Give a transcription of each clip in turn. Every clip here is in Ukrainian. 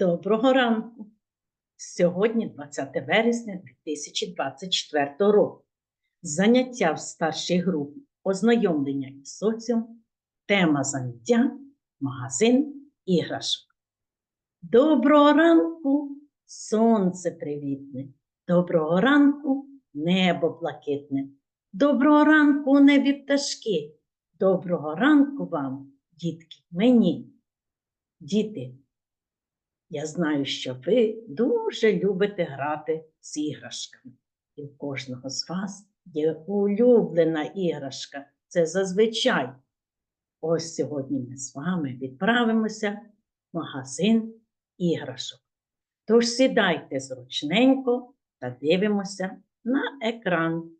Доброго ранку! Сьогодні 20 вересня 2024 року. Заняття в старшій групі ознайомлення із соціумом. Тема заняття магазин іграшок. Доброго ранку, сонце привітне. Доброго ранку, небо блакитне. Доброго ранку, небі пташки. Доброго ранку вам, дітки, мені. Діти, я знаю, що ви дуже любите грати з іграшками. І у кожного з вас є улюблена іграшка. Це зазвичай. Ось сьогодні ми з вами відправимося в магазин іграшок. Тож сідайте зручненько та дивимося на екран.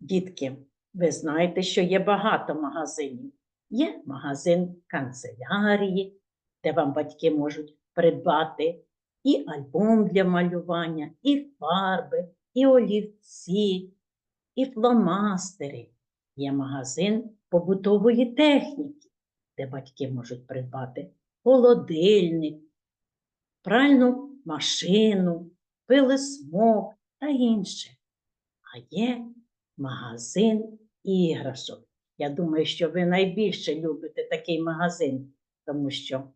Дітки, ви знаєте, що є багато магазинів. Є магазин канцелярії, де вам батьки можуть придбати і альбом для малювання, і фарби, і олівці, і фломастери. Є магазин побутової техніки, де батьки можуть придбати холодильник, пральну машину, пилисмок та інше. А є магазин іграшок. Я думаю, що ви найбільше любите такий магазин, тому що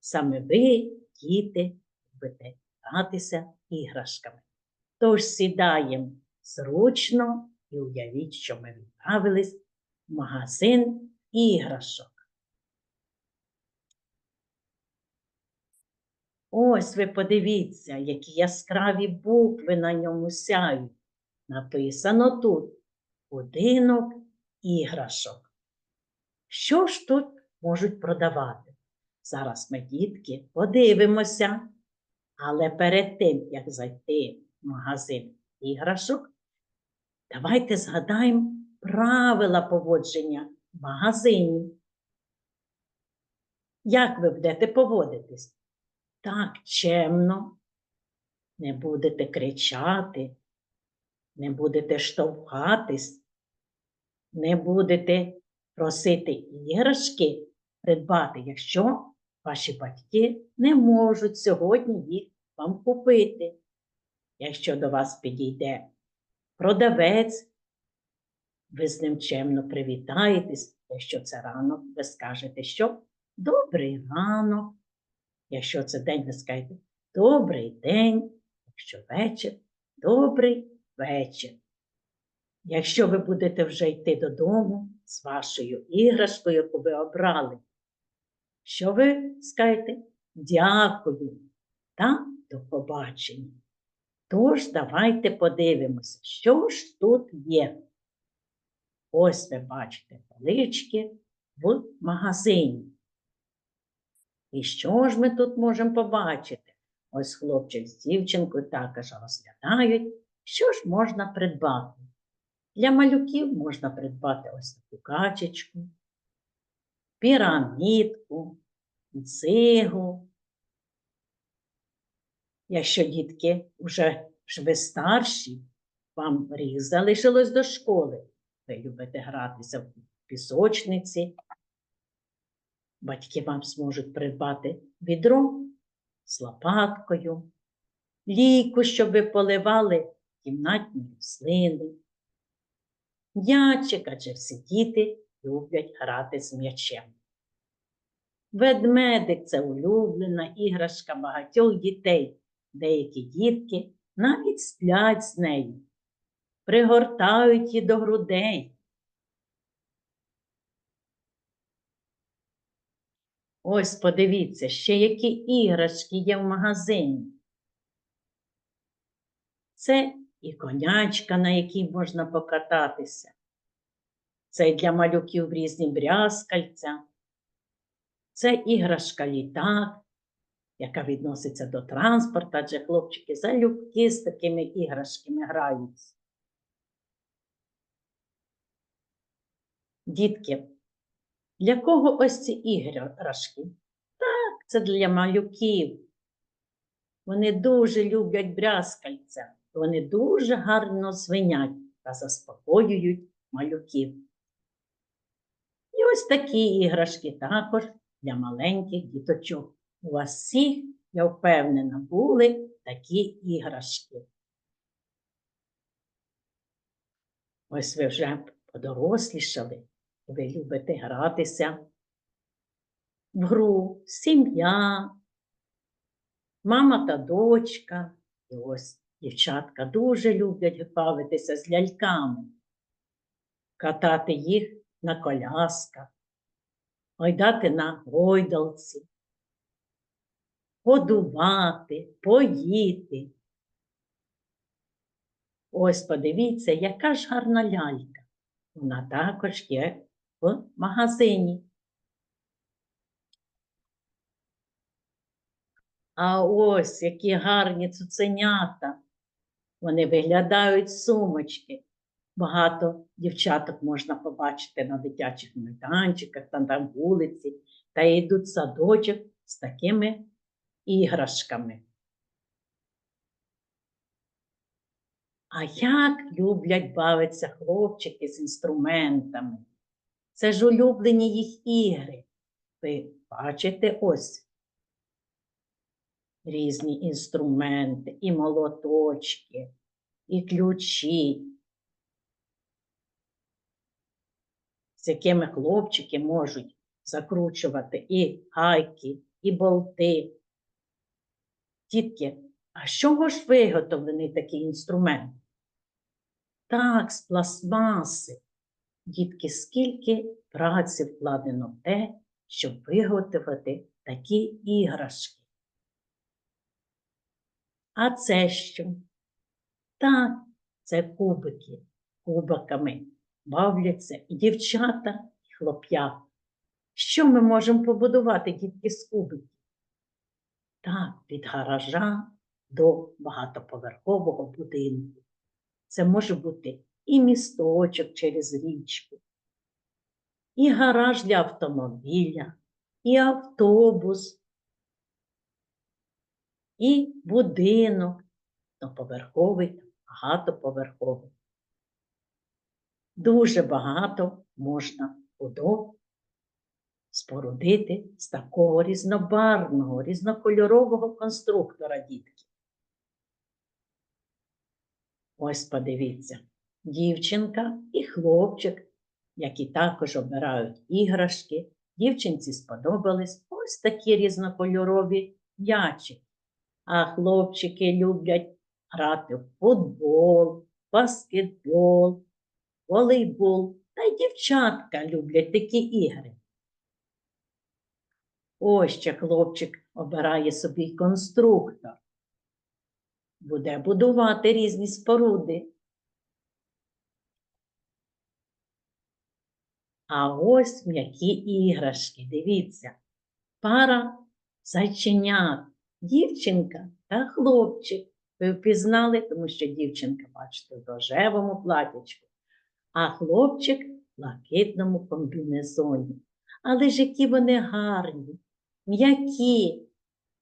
саме ви, діти, любите гратися іграшками. Тож сідаємо зручно і уявіть, що ми відправились в магазин іграшок. Ось ви подивіться, які яскраві букви на ньому сяють. Написано тут будинок іграшок. Що ж тут можуть продавати? Зараз ми, дітки, подивимося. Але перед тим, як зайти в магазин іграшок, давайте згадаємо правила поводження в магазині. Як ви будете поводитись? Так чемно, не будете кричати, не будете штовхатись, не будете просити іграшки придбати, якщо ваші батьки не можуть сьогодні їх вам купити. Якщо до вас підійде продавець, ви з ним чемно привітаєтесь, якщо це ранок, ви скажете, що добрий ранок. Якщо це день, ви скажете добрий день, якщо вечір, добрий вечір. Якщо ви будете вже йти додому з вашою іграшкою, яку ви обрали, що ви скажете? Дякую та до побачення. Тож, давайте подивимося, що ж тут є. Ось ви бачите полички в магазині. І що ж ми тут можемо побачити? Ось хлопчик з дівчинкою також розглядають, що ж можна придбати. Для малюків можна придбати ось таку качечку, пірамідку, цигу. Якщо дітки вже ж ви старші, вам рік залишилось до школи, ви любите гратися в пісочниці, батьки вам зможуть придбати відро з лопаткою, лійку, щоб ви поливали кімнатні рослини. М'ячик, адже всі діти люблять грати з м'ячем. Ведмедик це улюблена іграшка багатьох дітей. Деякі дітки навіть сплять з нею, пригортають її до грудей. Ось подивіться, ще які іграшки є в магазині. Це і конячка, на якій можна покататися. Це і для малюків різні брязкальця. Це іграшка літак, яка відноситься до транспорту, адже хлопчики залюбки з такими іграшками граються. Дітки, для кого ось ці іграшки? Так, це для малюків. Вони дуже люблять брязкальця. Вони дуже гарно звенять та заспокоюють малюків. І ось такі іграшки також для маленьких діточок. У вас всіх, я впевнена, були такі іграшки. Ось ви вже подорослішали, ви любите гратися в гру сім'я, мама та дочка. І ось дівчатка дуже люблять бавитися з ляльками, катати їх на колясках, гойдати на гойдалці, годувати, поїти. Ось подивіться, яка ж гарна лялька. Вона також є в магазині. А ось які гарні цуценята. Вони виглядають сумочки. Багато дівчаток можна побачити на дитячих майданчиках та на вулиці, та йдуть в садочок з такими іграшками. А як люблять бавитися хлопчики з інструментами? Це ж улюблені їх ігри. Ви бачите ось різні інструменти, і молоточки, і ключі, з якими хлопчики можуть закручувати і гайки, і болти. Дітки, а з чого ж виготовлений такий інструмент? Так, з пластмаси. Дітки, скільки праці вкладено в те, щоб виготовити такі іграшки. А це що? Так, це кубики. Кубиками бавляться і дівчата, і хлоп'ята. Що ми можемо побудувати, дітки, з кубиків? Так, від гаража до багатоповерхового будинку. Це може бути і місточок через річку, і гараж для автомобіля, і автобус, і будинок, одноповерховий, багатоповерховий. Дуже багато можна будов спорудити з такого різнобарвного, різнокольорового конструктора дітки. Ось подивіться, дівчинка і хлопчик, які також обирають іграшки. Дівчинці сподобались ось такі різнокольорові м'ячики. А хлопчики люблять грати в футбол, баскетбол, волейбол. Та й дівчатка люблять такі ігри. Ось ще хлопчик обирає собі конструктор. Буде будувати різні споруди. А ось м'які іграшки. Дивіться, пара зайченят, дівчинка та хлопчик. Ви впізнали, тому що дівчинка, бачите, в рожевому платячку, а хлопчик в блакитному комбінезоні. Але ж які вони гарні, м'які,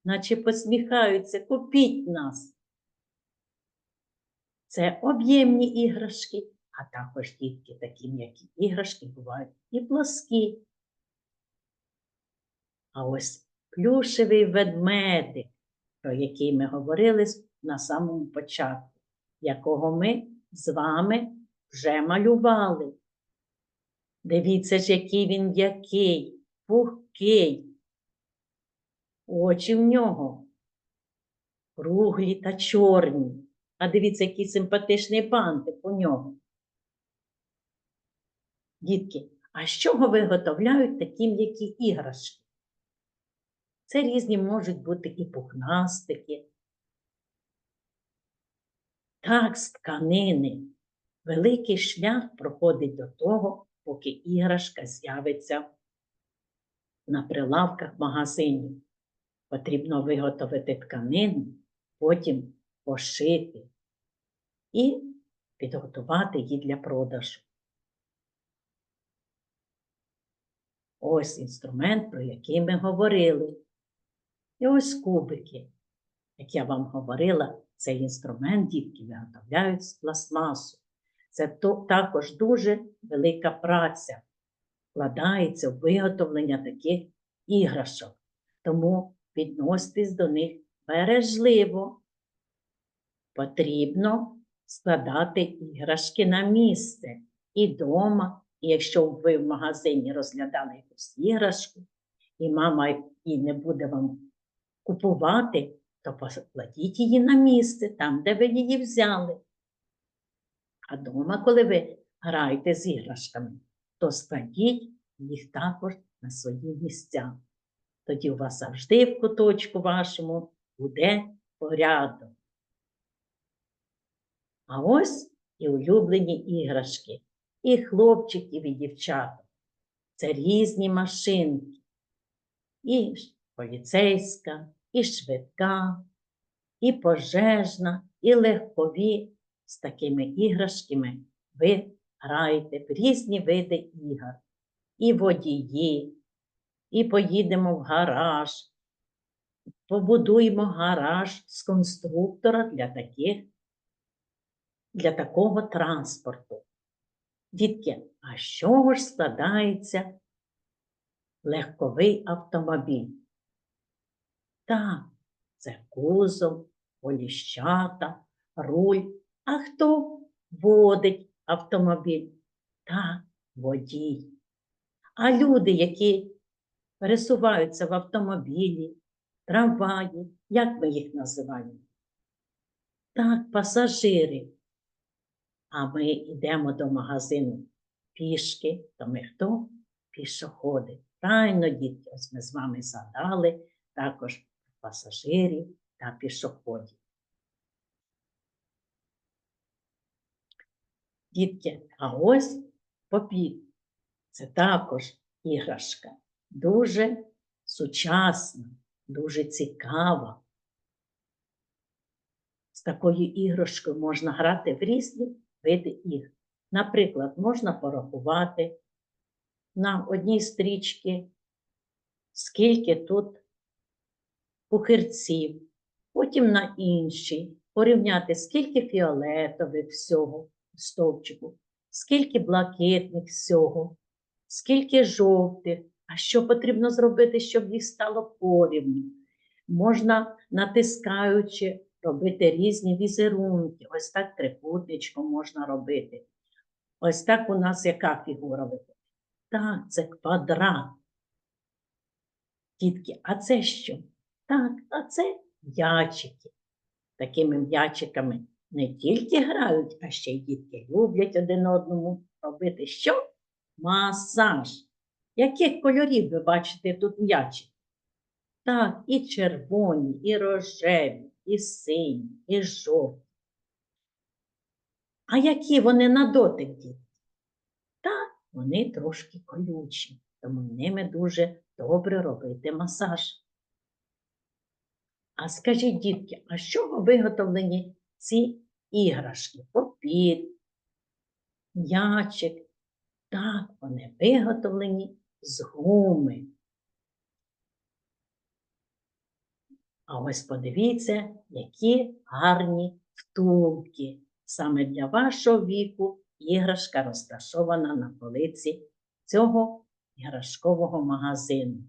наче посміхаються, купіть нас. Це об'ємні іграшки, а також дітки такі м'які іграшки бувають і плоскі. А ось плюшевий ведмедик, про який ми говорили на самому початку, якого ми з вами вже малювали. Дивіться ж, який він м'який, пухкий. Очі в нього круглі та чорні. А дивіться, який симпатичний бантик у нього. Дітки, а з чого виготовляють такі м'які іграшки? Це різні можуть бути і пухнастики. Так, з тканини. Великий шлях проходить до того, поки іграшка з'явиться на прилавках магазинів. Потрібно виготовити тканину, потім пошити і підготувати її для продажу. Ось інструмент, про який ми говорили. І ось кубики. як я вам говорила, цей інструмент дітки виготовляють з пластмасу. Це також дуже велика праця вкладається в виготовлення таких іграшок. Тому відноситесь до них бережливо. Потрібно складати іграшки на місце і вдома. І якщо ви в магазині розглядали якусь іграшку, і мама і не буде вам купувати, то покладіть її на місце, там, де ви її взяли. А вдома, коли ви граєте з іграшками, то складіть їх також на свої місця. Тоді у вас завжди в куточку вашому буде порядок. А ось і улюблені іграшки, і хлопчиків, і дівчаток. Це різні машинки. І поліцейська, і швидка, і пожежна, і легкові. З такими іграшками ви граєте в різні види ігор. І водії, і поїдемо в гараж, побудуємо гараж з конструктора для таких, для такого транспорту. Дітки, а з чого ж складається легковий автомобіль? Так, це кузов, поліщата, руль. А хто водить автомобіль? Так, водій. А люди, які пересуваються в автомобілі, трамваї, як ми їх називаємо? Так, пасажири. А ми йдемо до магазину пішки, то ми хто? Пішоходи. Правильно, дітки, ось ми з вами згадали також пасажирів та пішоходів. Дітки, а ось попіт. Це також іграшка. Дуже сучасна, дуже цікава. З такою іграшкою можна грати в різні види ігр. Наприклад, можна порахувати на одній стрічці, скільки тут пухирців, потім на іншій, порівняти, скільки фіолетових всього стовпчику, скільки блакитних всього, скільки жовтих, а що потрібно зробити, щоб їх стало порівну. Можна, натискаючи, робити різні візерунки. Ось так трикутничком можна робити. Ось так у нас яка фігура виходить? Так, це квадрат. Дітки, а це що? Так, а це м'ячики. Такими м'ячиками не тільки грають, а ще й дітки люблять один одному робити що? Масаж. Яких кольорів ви бачите тут м'ячики? Так, і червоні, і рожеві, і сині, і жовті. А які вони на дотик, діти? Так, вони трошки колючі, тому ними дуже добре робити масаж. А скажіть, дітки, а з чого виготовлені ці іграшки? Попіт, м'ячик. Так, вони виготовлені з гуми. А ось подивіться, які гарні втулки. Саме для вашого віку іграшка розташована на полиці цього іграшкового магазину.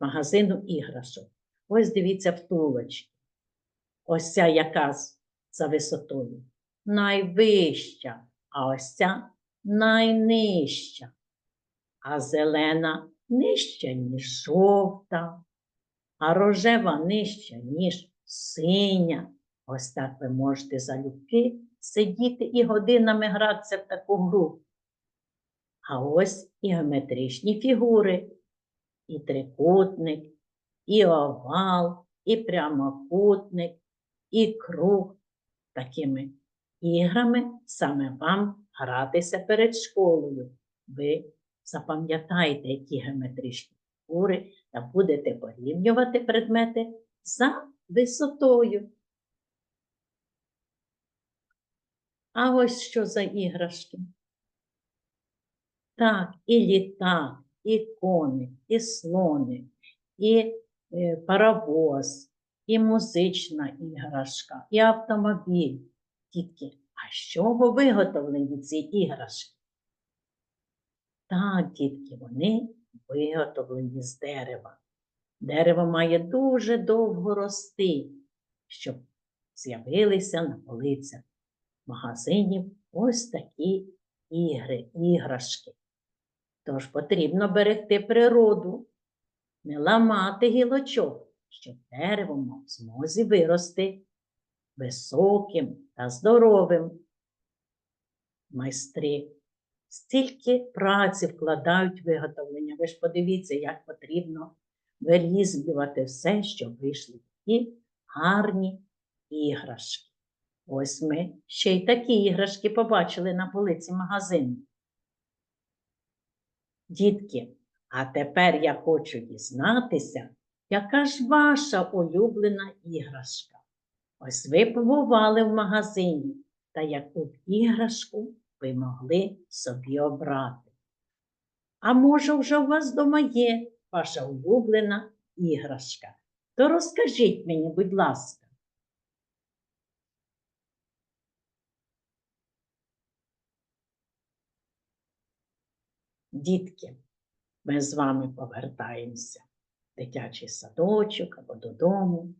Магазину іграшок. Ось дивіться втулочки. Ось ця яка за висотою. Найвища, а ось ця найнижча. А зелена нижча, ніж жовта, а рожева нижча, ніж синя. Ось так ви можете залюбки сидіти і годинами гратися в таку гру. А ось і геометричні фігури, і трикутник, і овал, і прямокутник, і круг. Такими іграми саме вам гратися перед школою. Ви запам'ятаєте, які геометричні фігури та будете порівнювати предмети за висотою. А ось що за іграшки? Так, і літак, і коник, і слоник, і паровоз, і музична іграшка, і автомобіль. Дітки, а з чого виготовлені ці іграшки? Так, дітки, вони виготовлені з дерева. Дерево має дуже довго рости, щоб з'явилися на полицях магазинів ось такі ігри, іграшки. Тож потрібно берегти природу, не ламати гілочок, щоб дерево мав змозі вирости високим та здоровим. Майстри стільки праці вкладають в виготовлення. Ви ж подивіться, як потрібно вирізблювати все, щоб вийшли такі гарні іграшки. Ось ми ще й такі іграшки побачили на полиці магазину. Дітки, а тепер я хочу дізнатися, яка ж ваша улюблена іграшка? Ось ви побували в магазині, та яку б іграшку ви могли собі обрати. А може, вже у вас вдома є ваша улюблена іграшка? То розкажіть мені, будь ласка. Дітки, ми з вами повертаємося в дитячий садочок або додому.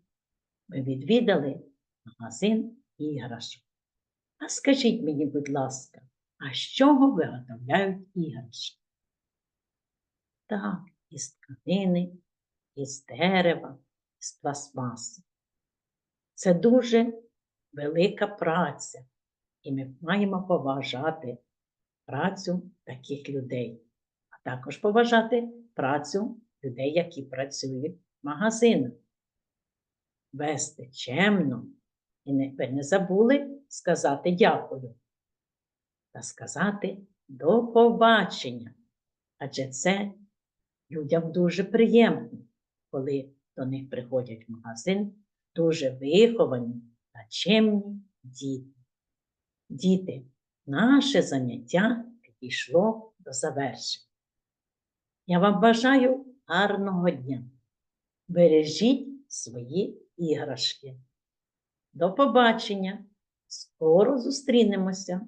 Ми відвідали магазин іграшок. А скажіть мені, будь ласка, а з чого виготовляють іграшки? Так, із тканини, із дерева, із пластмаси. Це дуже велика праця, і ми маємо поважати працю таких людей, також поважати працю людей, які працюють в магазинах. Вести чемно і не, ви не забули сказати дякую та сказати до побачення. Адже це людям дуже приємно, коли до них приходять в магазин дуже виховані та чемні діти. Діти, наше заняття підійшло до завершення. Я вам бажаю гарного дня. Бережіть свої іграшки. До побачення! Скоро зустрінемося!